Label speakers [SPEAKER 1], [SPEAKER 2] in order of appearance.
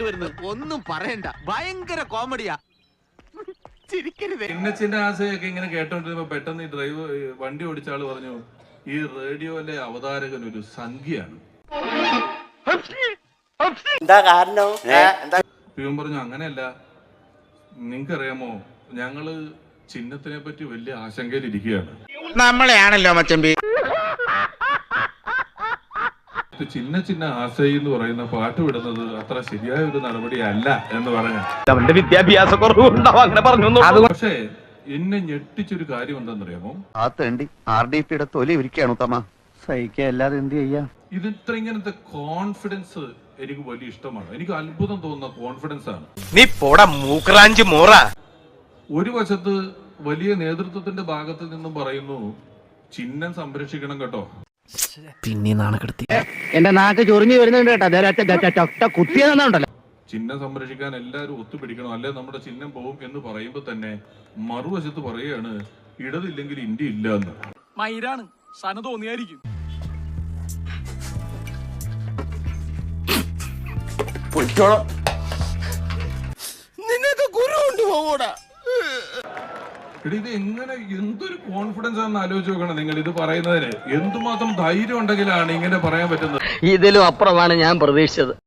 [SPEAKER 1] ഇങ്ങോട്ട് വരുന്നത് ഒന്നും പറയണ്ട. ഭയങ്കര കോമഡിയാ. ചിരിക്കരുത്.
[SPEAKER 2] ചിന്നച്ചിന്റെ ആശയൊക്കെ ഇങ്ങനെ കേട്ടോണ്ടിരുമ്പോ പെട്ടെന്ന് ഈ ഡ്രൈവർ വണ്ടി ഓടിച്ച ആൾ പറഞ്ഞു ഈ റേഡിയോയിലെ അവതാരകൻ ഒരു സംഖ്യയാണ്.
[SPEAKER 3] എന്താ കാരണം? എന്താ?
[SPEAKER 2] പിയും പറഞ്ഞു അങ്ങനെയല്ല. നിങ്ങൾക്കറിയാമോ ഞങ്ങൾ ചിഹ്നത്തിനെ പറ്റി വലിയ ആശങ്കയിലിരിക്കുകയാണ്.
[SPEAKER 1] നമ്മളെയാണല്ലോ മച്ചമ്പി.
[SPEAKER 2] ഇത് ചിന്ന ചിന്ന ആശയി എന്ന് പറയുന്ന പാട്ട് വിടുന്നത് അത്ര ശരിയായ ഒരു നടപടിയല്ല എന്ന് പറഞ്ഞു
[SPEAKER 4] അവന്റെ വിദ്യാഭ്യാസ കുറവുണ്ടാവും അങ്ങനെ പറഞ്ഞു
[SPEAKER 2] പക്ഷേ എന്നെ ഞെട്ടിച്ചൊരു കാര്യം ഉണ്ടെന്നറിയാമോ?
[SPEAKER 5] ആ തേണ്ടി ആർ ഡി പിയുടെ തൊലി ഇരിക്കുകയാണ് തമ്മ സഹിക്കുക അല്ലാതെ എന്ത് ചെയ്യാ?
[SPEAKER 2] ഇത് ഇത്ര ഇങ്ങനത്തെ കോൺഫിഡൻസ് എനിക്ക് വലിയ ഇഷ്ടമാണ്. എനിക്ക് അത്ഭുതം തോന്നുന്ന കോൺഫിഡൻസ് ആണ്.
[SPEAKER 4] നീ പോടാ മൂക്രാഞ്ച് മോറ.
[SPEAKER 2] ഒരു വശത്ത് വലിയ നേതൃത്വത്തിന്റെ ഭാഗത്ത് നിന്നും പറയുന്നു ചിഹ്നം സംരക്ഷിക്കണം കേട്ടോ.
[SPEAKER 6] പിന്നെ നാണക്കെടുത്തി
[SPEAKER 7] എന്റെ നാക്ക് ചൊറിഞ്ഞു വരുന്നുണ്ട് കേട്ടോ. കുത്തിയതെന്നുണ്ടല്ലോ
[SPEAKER 2] ചിഹ്നം സംരക്ഷിക്കാൻ എല്ലാവരും ഒത്തുപിടിക്കണം. അല്ലെ? നമ്മുടെ ചിഹ്നം പോവും എന്ന് പറയുമ്പോ തന്നെ മറുവശത്ത് പറയുകയാണ് ഇടതില്ലെങ്കിൽ ഇന്ത്യ ഇല്ല എന്ന്.
[SPEAKER 8] മൈരാണ് സന തോന്നിയായിരിക്കും.
[SPEAKER 2] എടി ഇത് എങ്ങനെ എന്തൊരു കോൺഫിഡൻസ് ആണെന്ന് ആലോചിച്ച് നോക്കണം നിങ്ങൾ ഇത് പറയുന്നതിന്. എന്തുമാത്രം ധൈര്യം ഉണ്ടെങ്കിലാണ് ഇങ്ങനെ പറയാൻ പറ്റുന്നത്.
[SPEAKER 6] ഇതിലും അപ്പുറമാണ് ഞാൻ പ്രതീക്ഷിച്ചത്.